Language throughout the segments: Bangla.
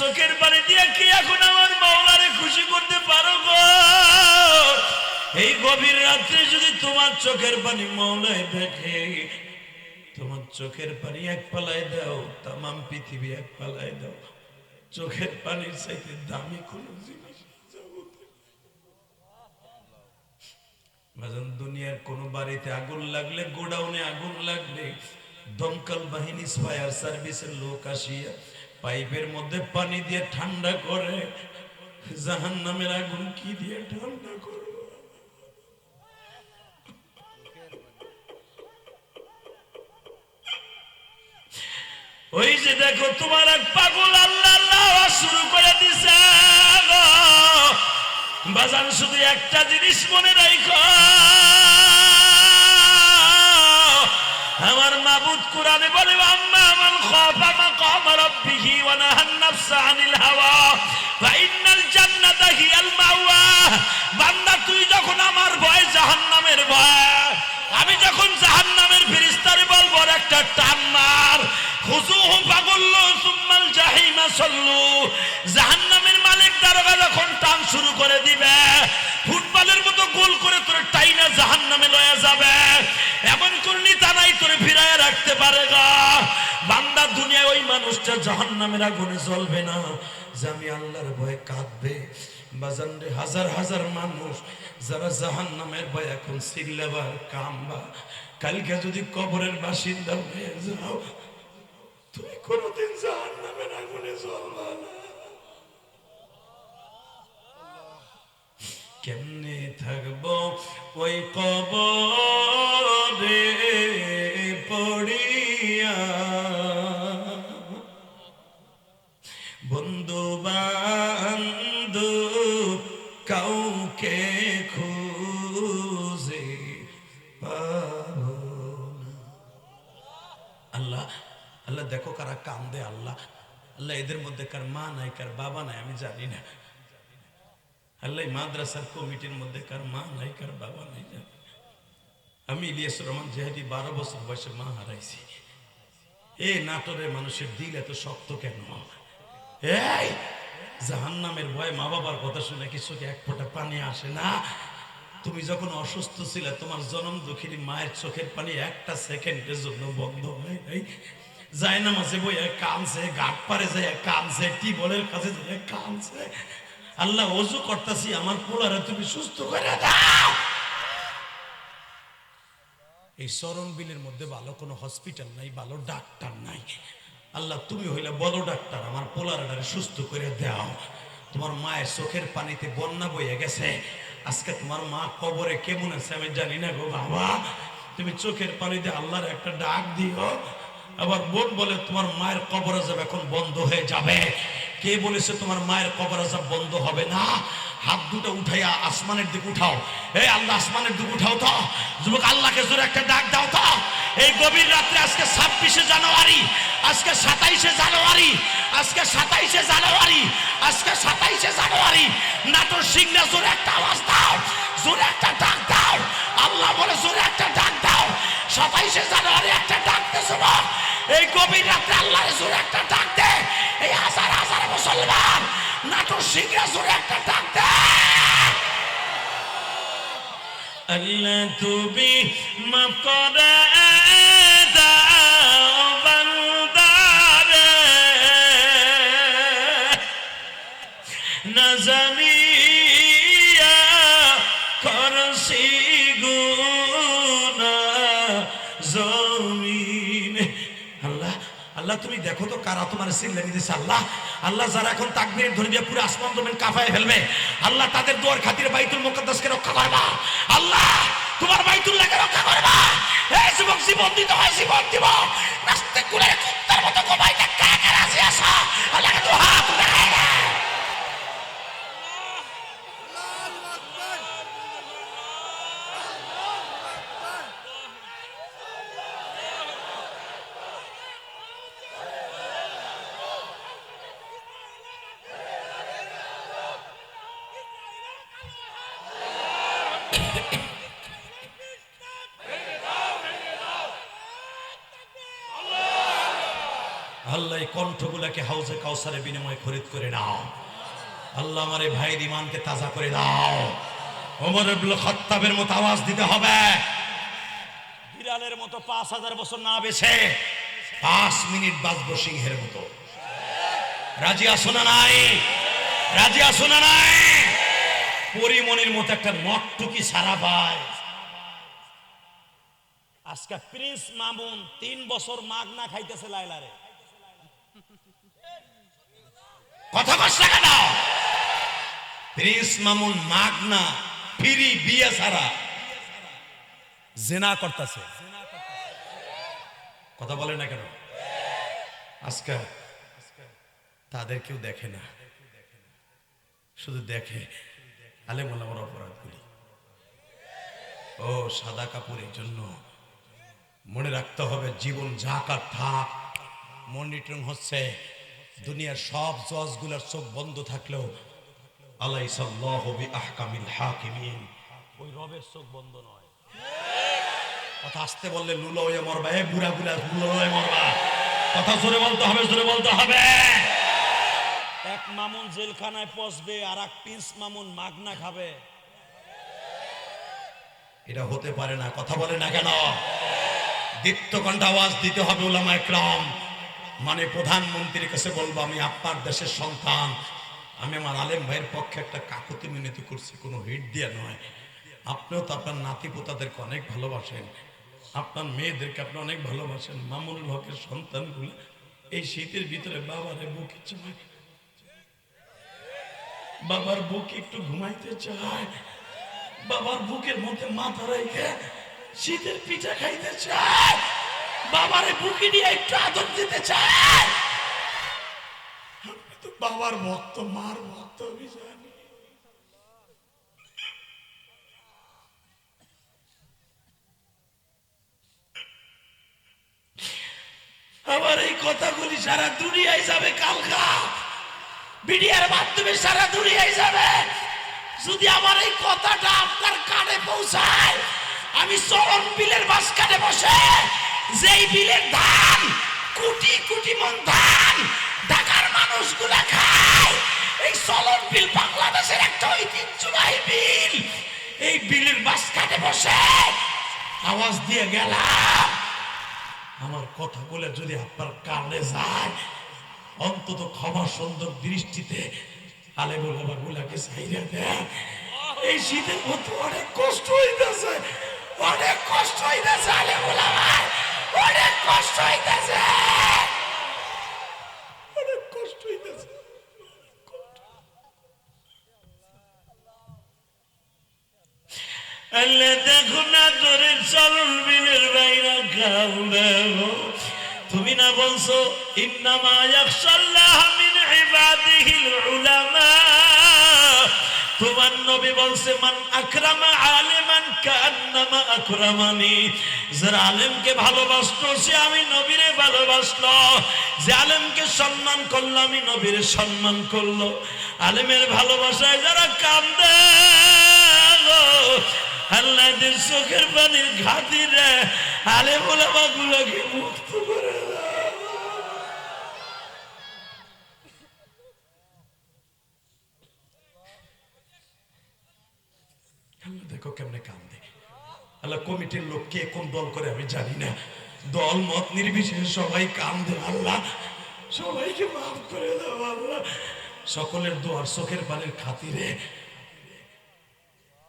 চোখের পানি দিয়ে কি এখন আমার মাওলারে খুশি করতে পারো গো? এই গভীর রাত্রে যদি তোমার চোখের পানি মাওলায় দেখে, তোমার চোখের পানি এক পালায় দাও, তামাম পৃথিবী এক পালায় দাও। চোখের পানির চাইতে দামি কোন জিনিস দুনিয়ার কোন বাড়িতে আগুন লাগলে, গোডাউনে আগুন লাগলে, দমকল বাহিনী, ফায়ার সার্ভিসের লোক আসিয়া পাইপের মধ্যে পানি দিয়ে ঠান্ডা করে জাহান নামের আগুন কি দিয়ে ঠান্ডা করব ওই যে দেখো তোমার এক পাগল আল্লাহ শুরু করে দিছে গো। বাজান, শুধু একটা জিনিস মনে রাখো আমার মাবুদ কোরআনে বলে রাব্বিহি ওয়া নাহান নাফসা আনিল হাওয়া ফা ইন্নাল জান্নাতা হিয়াল মাওয়া বান্দা, তুই যখন আমার ভয় জাহান্নামের ভয়, আমি যখন জাহান্নামের ফেরেশতার বলব একটা টান মার খুজুহু ফাগুল্লু সুম্মাল জাহিমা সল্লু। জাহান্নামের মালিক দারোগা যখন টান শুরু করে দিবে, ফুটবলের মতো গোল করে তোর টাইনা জাহান্নামে লয়ে যাবে, এমন করলি তা নাই, তোরে ফিরায় রাখতে পারে গা। বান্দা দুনিয়ায় ওই মানুষটা জাহান্নামের আগুনে জ্বলবে না। যে আমি আল্লাহর ভয়ে কাঁদবে। বাজান হাজার হাজার মানুষ যারা জাহান নামের ভয় এখন সিল্লাবার, কামবা। কালকে যদি কবরের বাসিন্দা হয়ে যাও, তুমি কোনোদিন জাহান নামের আগুনে জ্বলবা না। কেমনে থাকব? ওই কবরে পড়িয়া কান্দে আল্লাহ। আল্লাহ এদের মধ্যে কার মা নাই, কার বাবা নাই, আমি জানি না। আল্লাহ মাদ্রাসার কমিটির মধ্যে কার মা নাই, কার বাবা নাই, জানি আমি ইলিয়াস রহমান জেহাদি বারো বছর বয়সে মা হারাইছি। এ নাটোরের মানুষের দিল এত শক্ত কেন? এই জাহান নামের ভয় মা বাবার কথা শুনে কি চোখে এক ফোঁটা পানি আসে না? তুমি যখন অসুস্থ ছিলে, তোমার জনম দুঃখিনী মায়ের চোখের পানি একটা সেকেন্ডের জন্য বন্ধ হয় নাই যায় না বই কানছে ঘাট পারে যায় কানছে টিবলের কাছে যায় কানছে। আল্লাহ অজু করতেছি, আমার পোলারে তুমি সুস্থ করে দাও। এই চরণ বিলের মধ্যে ভালো কোনো হসপিটাল নাই, ভালো ডাক্তার নাই। আল্লাহ তুমি হইলে বলো ডাক্তার, আমার পোলারাডারে সুস্থ করে দাও। তোমার মায়ের চোখের পানিতে বন্যা বইয়ে গেছে। আজকে তোমার মা কবরে কেমন আছে আমি জানি না গো বাবা। তুমি চোখের পানিতে আল্লাহর একটা ডাক দিও। আবার বোন বলে তোমার মায়ের কবর আজাব এখন বন্ধ হয়ে যাবে। কে বলেছে তোমার মায়ের কবর আজাব বন্ধ হবে না? হাত দুটো উঠাইয়া আসমানের দিকে উঠাও। এই আল্লাহ আসমানের দিকে উঠাও তো। যুবক, আল্লাহকে জোরে একটা ডাক দাও তো। এই গভীর রাত্রে আজকে ছাব্বিশে জানুয়ারি, আজকে সাতাইশে জানুয়ারি, আজকে সাতাইশে জানুয়ারি, আজকে সাতাইশে জানুয়ারি। নাটোর সিংনা জোরে একটা আওয়াজ দাও। জোরে একটা ডাক দাও। আল্লাহ বলে জোরে একটা ডাক সাতাইশে জানুয়ারি একটা ডাক দে এই গভীর রাত্রে আল্লাহর জোরে একটা ডাক দে। এই হাজার হাজার মুসলমান, নাটোর সিংরা জোরে একটা ডাক দে। আল্লাহ তুমি মাফ করে জানিয়া করছি আল্লাহ, তুমি দেখো তো কারা তোমার সিল্লানি দিছে আল্লাহ। আল্লাহ যারা এখন তাকবীর ধরে দিয়ে পুরো আসমান জমিন কাফায় ফেলবে। আল্লাহ তাদের দোয়ার খাতির বাইতুল মুকদ্দাসকে রক্ষা করবা আল্লাহ, তোমার বাইতুল বাইতুল্লাহকে রক্ষা করবা এই যুবক, জীবন দিতে হয়, জীবন দিব। নাস্তে কুলের কুত্তার মতো কমাইতে কারা রাজি আসা আল্লাহ তো হাত আল্লাহ এই কণ্ঠগুলাকে হাউজে কাউসারে বিনিময়ে খরিদ করে নাও আল্লাহ আমার এই ভাইয়ের ইমানকে তাজা করে দাও। ওমর ইবুল খত্তাবের মতো আওয়াজ দিতে হবে। বিড়ালের মতো পাঁচ হাজার বছর না বেছে পাঁচ মিনিট বাঁচবো সিংহের মতো। রাজি আসোনা নাই? রাজি আসোনা নাই? পরিমনির মতো একটা মটটুকি সারা পায় আজকে প্রিন্স মামুন তিন বছর মাগ না খাইতেছে লাইলারে কথা কষ্ট কেন? প্রিন্স মামুন মাগনা, ফিরি বিয়ে সারা জেনা করতেছে। কথা বলে না কেন? আজকে তাদের কেউ দেখে না। শুধু দেখে আলে মোলামর অপরাধগুলি। ও সাদা কাপড়ের জন্য মনে রাখতে হবে জীবন যাকার থাক। মনিটরিং হচ্ছে। দুনিয়ার সব জজগুলোর চোখ বন্ধ থাকলেও আলাই সাল্লাহবি আহকামিল হাকিমিন। ওই রবের চোখ বন্ধ নয়। কথা আসতে বললে লুলো হয়ে মরবা এ বুড়া বুড়া লুলো হয়ে মরবা। কথা জোরে বলতে হবে জোরে বলতে হবে। এক মামুন জেলখানায় পচবে আর এক পিস মামুন মাগনা খাবে। এটা হতে পারে না কথা বলে না কেন? দীপ্তকণ্ঠ আওয়াজ দিতে হবে ওলামা একরাম মানে প্রধানমন্ত্রীর কাছে বলব, আমি আপনার দেশের সন্তান। আমি আমার আলেম ভাইয়ের পক্ষে একটা কাকুতি মিনতি করছি, কোনো হিট দিয়ে নয়। আপনিও তো আপনার নাতি পোতাদেরকে অনেক ভালোবাসেন। আপনার মেয়েদেরকে আপনি অনেক ভালোবাসেন। মামুনুল হকের সন্তানগুলো এই শীতের ভিতরে বাবারে বুকে চায়। বাবার বুক একটু ঘুমাইতে চায়। বাবার বুকের মধ্যে মাথা রেখে শীতের পিঠা খাইতে চায়। বাবারে বুকে নিয়ে একটু আদর দিতে চায় বাবার ভক্ত, মার ভক্ত আমার এই কথাগুলি সারা দুনিয়ায় যাবে কালকা। মিডিয়ার মাধ্যমে সারা দুনিয়ায় যাবে। যদি আমার এই কথাটা আপনার কানে পৌঁছায়, আমি চরণ বিলের মাঝখানে বসে যেই বিলের ধান, কোটি কোটি মন ধান, ঢাকার মানুষগুলা খায়। এই চলন বিল বাংলাদেশের একটা ঐতিহ্যবাহী বিল। এই বিলের মাঝখানে বসে আওয়াজ দিয়ে গেলাম। আমার কথা বলে যদি আপনার কানে যায়, অন্তত ক্ষমা সুন্দর দৃষ্টিতে আলে বলে গুলাকে সাইরা দেন। এই শীতের মধ্যে অনেক কষ্ট হইতেছে, অনেক কষ্ট হইতেছে আলে বলা অনেক কষ্ট হইতেছে। অনেক কষ্ট হইতেছে। আল্লাহ দেখো না তোরে চলন বিলের বাইরা কাউরে তুমি না বলছো ইন্নামা ইয়াখশাল্লাহ মিন ইবাদিহিল তোমার নবী বলছে, মান আকরামা আলিমান কান্নামা আকরামানি। যারা আলেমকে ভালোবাসতো, সে আমি নবীরে ভালোবাসলো। যে আলেমকে সম্মান করল, আমি নবীরে সম্মান করল। আলেমের ভালোবাসায় যারা কান্দে আল্লাহ চোখের পানির ঘাতিরে আলে মোলামা গুলোকে মুক্ত করে দেখো কেমনে কান্দে। আল্লাহ, কমিটির লোক কোন দল করে আমি জানি না। দল, মত নির্বিশেষে সবাই কান্দে, আল্লাহ। সবাইকে মাফ করে দাও, আল্লাহ। সকলের দোয়ার চোখের পানির খাতিরে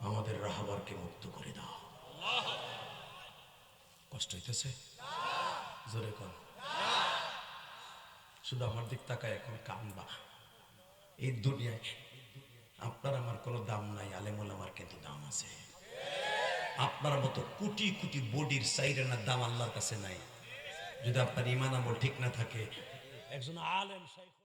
আমাদের রাহাবারকে মুক্ত করে দাও। কষ্ট হইতেছে? জোরে কর শুধু আমার দিক তাকায় এখন কানবা এই দুনিয়ায় আপনার আমার কোনো দাম নাই, আলেমুল আমার কিন্তু দাম আছে। আপনার মতো কোটি কোটি বডির সাইরেনার দাম আল্লাহর কাছে নাই। যদি আপনার ইমান আমল ঠিক না থাকে, একজন আলেম